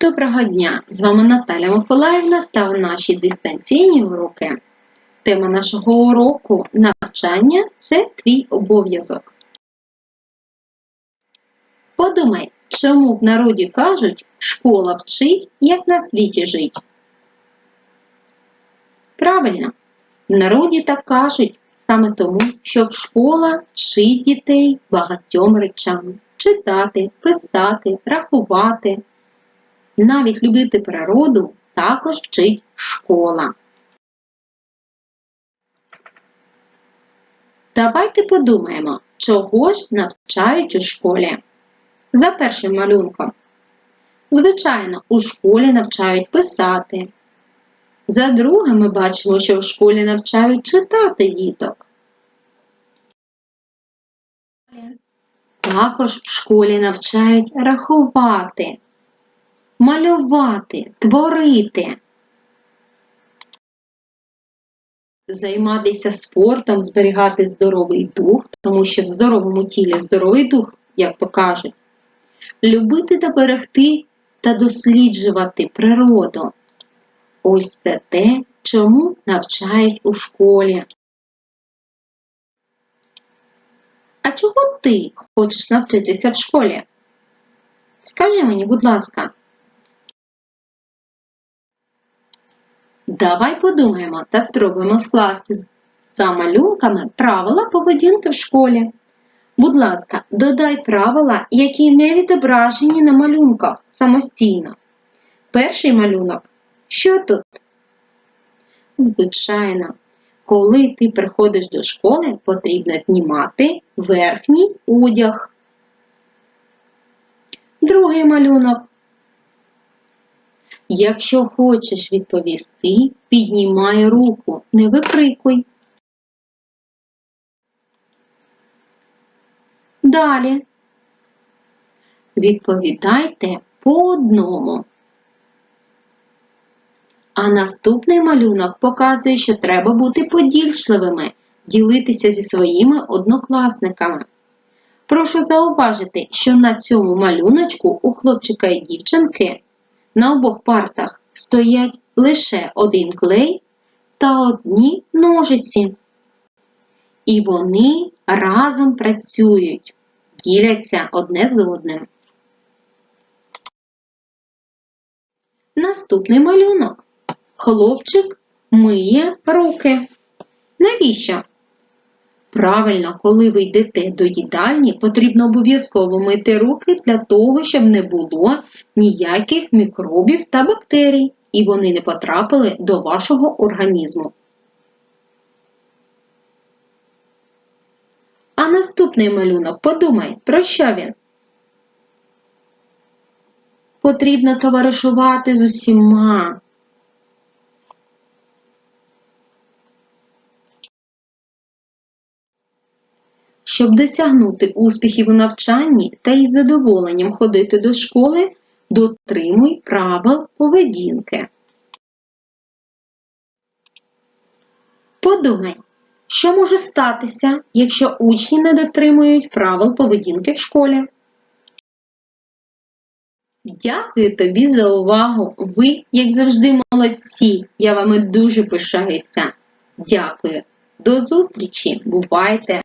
Доброго дня! З вами Наталя Миколаївна та в наші дистанційні уроки. Тема нашого уроку навчання це твій обов'язок. Подумай, чому в народі кажуть школа вчить, як на світі жить? Правильно, в народі так кажуть саме тому, що школа вчить дітей багатьом речам читати, писати, рахувати. Навіть любити природу також вчить школа. Давайте подумаємо, чого ж навчають у школі. За першим малюнком. Звичайно, у школі навчають писати. За другим ми бачимо, що в школі навчають читати діток. Також в школі навчають рахувати малювати, творити. Займатися спортом, зберігати здоровий дух, тому що в здоровому тілі здоровий дух, як то кажуть, любити та берегти та досліджувати природу. Ось це те, чому навчають у школі. А чого ти хочеш навчитися в школі? Скажи мені, будь ласка. Давай подумаємо та спробуємо скласти за малюнками правила поведінки в школі. Будь ласка, додай правила, які не відображені на малюнках самостійно. Перший малюнок. Що тут? Звичайно, коли ти приходиш до школи, потрібно знімати верхній одяг. Другий малюнок. Якщо хочеш відповісти, піднімай руку, не викрикуй. Далі. Відповідайте по одному. А наступний малюнок показує, що треба бути подільшливими, ділитися зі своїми однокласниками. Прошу зауважити, що на цьому малюночку у хлопчика і дівчинки на обох партах стоять лише один клей та одні ножиці. І вони разом працюють, діляться одне з одним. Наступний малюнок. Хлопчик миє руки. Навіщо? Правильно, коли ви йдете до їдальні, потрібно обов'язково мити руки для того, щоб не було ніяких мікробів та бактерій, і вони не потрапили до вашого організму. А наступний малюнок подумай, про що він? Потрібно товаришувати з усіма. Щоб досягнути успіхів у навчанні та із задоволенням ходити до школи, дотримуй правил поведінки. Подумай, що може статися, якщо учні не дотримують правил поведінки в школі. Дякую тобі за увагу. Ви, як завжди, молодці. Я вами дуже пишаюся. Дякую. До зустрічі! Бувайте!